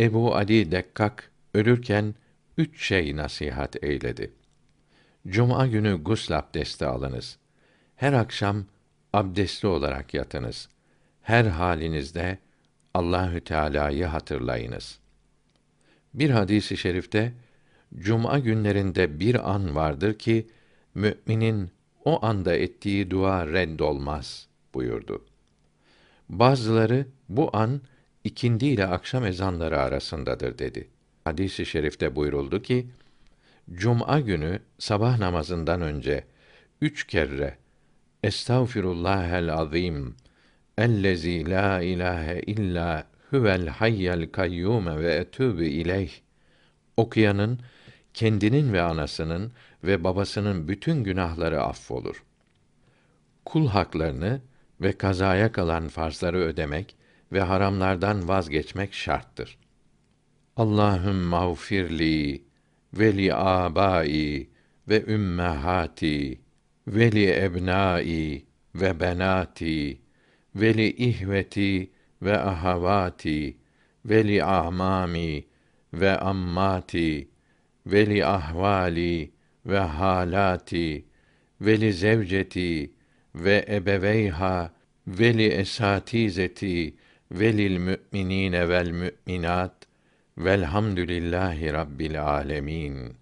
Ebu Ali Dekkak ölürken üç şey nasihat eyledi. Cuma günü gusl abdesti alınız. Her akşam abdestli olarak yatınız. Her halinizde Allahü Teala'yı hatırlayınız. Bir hadisi i şerifte cuma günlerinde bir an vardır ki müminin o anda ettiği dua reddolmaz buyurdu. Bazıları bu an ikindi ile akşam ezanları arasındadır dedi. Hadis-i şerifte buyuruldu ki Cuma günü sabah namazından önce üç kere Estağfirullahel azim ellezî la ilahe illa huvel hayyel kayyum ve etûbü ileyh okuyanın kendinin ve anasının ve babasının bütün günahları affolur. Kul haklarını ve kazaya kalan farzları ödemek ve haramlardan vazgeçmek şarttır. Allahüm mağfirli ve li abai ve ümmehati ve li ebnai ve benati ve li ihveti ve ahavati ve li amami ve ammati ve li ahvali ve halati ve li zevceti ve ebeveyha ve li esatizeti ve lil mü'minine vel mü'minat velhamdülillahi rabbil alemin.